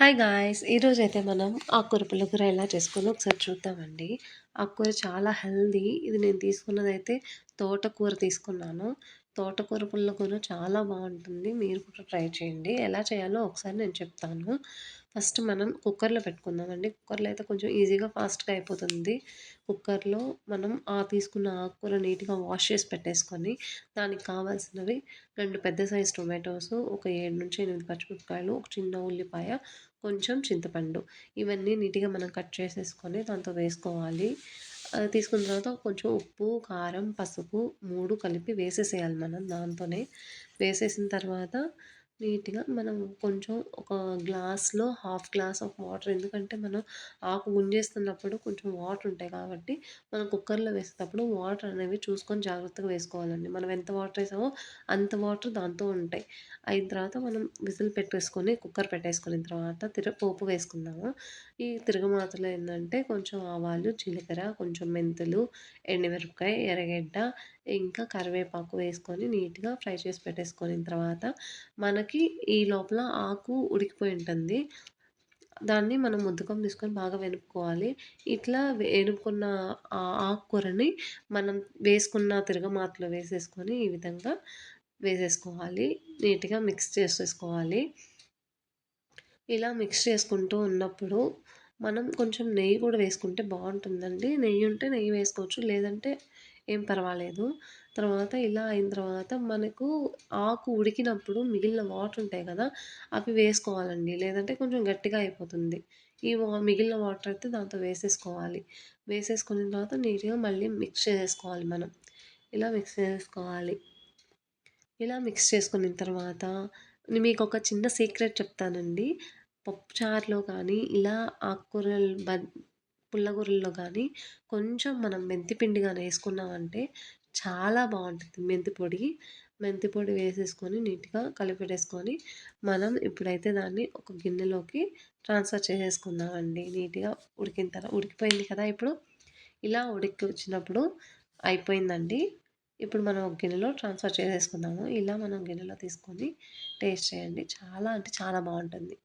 Hi guys ఈరోజు అయితే మనం ఆకుకూర పుల్లకూర ఎలా చేసుకోవాలో ఒకసారి చూద్దామండి. ఆకుకూర చాలా హెల్దీ ఇది నేను తీసుకున్నదైతే తోటకూర తీసుకున్నాను. తోటకూర పుల్లకూర చాలా బాగుంటుంది. మీరు కూడా ట్రై చేయండి. ఎలా చేయాలో ఒకసారి నేను చెప్తాను. ఫస్ట్ మనం కుక్కర్లో పెట్టుకుందామండి. కుక్కర్లో అయితే కొంచెం ఈజీగా ఫాస్ట్గా అయిపోతుంది. కుక్కర్లో మనం ఆ తీసుకున్న ఆకుకూర నీట్గా వాష్ చేసి పెట్టేసుకొని దానికి కావాల్సినవి రెండు పెద్ద సైజు టొమాటోస్ ఒక ఏడు నుంచి ఎనిమిది పచ్చిమిరపకాయలు ఒక చిన్న ఉల్లిపాయ కొంచెం చింతపండు. ఇవన్నీ నీట్గా మనం కట్ చేసేసుకొని దాంతో వేసుకోవాలి. తీసుకున్న తర్వాత కొంచెం ఉప్పు కారం పసుపు మూడు కలిపి వేసేసేయాలి మనం దాంతోనే. వేసేసిన తర్వాత నీట్గా మనం కొంచెం ఒక గ్లాస్లో హాఫ్ గ్లాస్ ఆఫ్ వాటర్ ఎందుకంటే మనం ఆకు గుంజేస్తున్నప్పుడు కొంచెం వాటర్ ఉంటాయి కాబట్టి మనం కుక్కర్లో వేసేటప్పుడు వాటర్ అనేవి చూసుకొని జాగ్రత్తగా వేసుకోవాలండి. మనం ఎంత వాటర్ వేసామో అంత వాటర్ దాంతో ఉంటాయి. అయిన తర్వాత మనం విజిల్ పెట్టేసుకొని కుక్కర్ పెట్టేసుకున్న తర్వాత తిర పోపు వేసుకుందాము. ఈ తిరగమాతలో ఏంటంటే కొంచెం ఆవాలు జీలకర్ర కొంచెం మెంతులు ఎండుమిరపకాయ ఎర్రగడ్డ ఇంకా కరివేపాకు వేసుకొని నీట్గా ఫ్రై చేసి పెట్టేసుకొని తర్వాత మనకి ఈ లోపల ఆకు ఉడికిపోయి ఉంటుంది. దాన్ని మనం ముద్దకం తీసుకొని బాగా వెనుక్కోవాలి. ఇట్లా వెనుక్కున్న ఆకుకూరని మనం వేసుకున్న తిరగమాతలో వేసేసుకొని ఈ విధంగా వేసేసుకోవాలి. నీట్గా మిక్స్ చేసేసుకోవాలి. ఇలా మిక్స్ చేసుకుంటూ ఉన్నప్పుడు మనం కొంచెం నెయ్యి కూడా వేసుకుంటే బాగుంటుందండి. నెయ్యి ఉంటే నెయ్యి వేసుకోవచ్చు. లేదంటే ఏం పర్వాలేదు. తర్వాత ఇలా అయిన తర్వాత మనకు ఆకు ఉడికినప్పుడు మిగిలిన వాటర్ ఉంటాయి కదా అవి వేసుకోవాలండి. లేదంటే కొంచెం గట్టిగా అయిపోతుంది. ఈ మిగిలిన వాటర్ అయితే దాంతో వేసేసుకోవాలి. వేసేసుకున్న తర్వాత నీట్గా మళ్ళీ మిక్స్ చేసుకోవాలి మనం. ఇలా మిక్స్ చేసుకోవాలి. ఇలా మిక్స్ చేసుకున్న తర్వాత మీకు ఒక చిన్న సీక్రెట్ చెప్తానండి. పప్పుచారులో కానీ ఇలా ఆకుకూరలు బ పుల్లగూరల్లో కానీ కొంచెం మనం మెంతిపిండి కానీ వేసుకున్నామంటే చాలా బాగుంటుంది. మెంతి పొడి మెంతి పొడి వేసేసుకొని నీట్గా కలిపెట్టేసుకొని మనం ఇప్పుడైతే దాన్ని ఒక గిన్నెలోకి ట్రాన్స్ఫర్ చేసేసుకుందామండి. నీట్గా ఉడికిన తర్వాత ఉడికిపోయింది కదా ఇప్పుడు? ఇలా ఉడికి వచ్చినప్పుడు అయిపోయిందండి. ఇప్పుడు మనం ఒక గిన్నెలో ట్రాన్స్ఫర్ చేసేసుకుందాము. ఇలా మనం గిన్నెలో తీసుకొని టేస్ట్ చేయండి. చాలా అంటే చాలా బాగుంటుంది.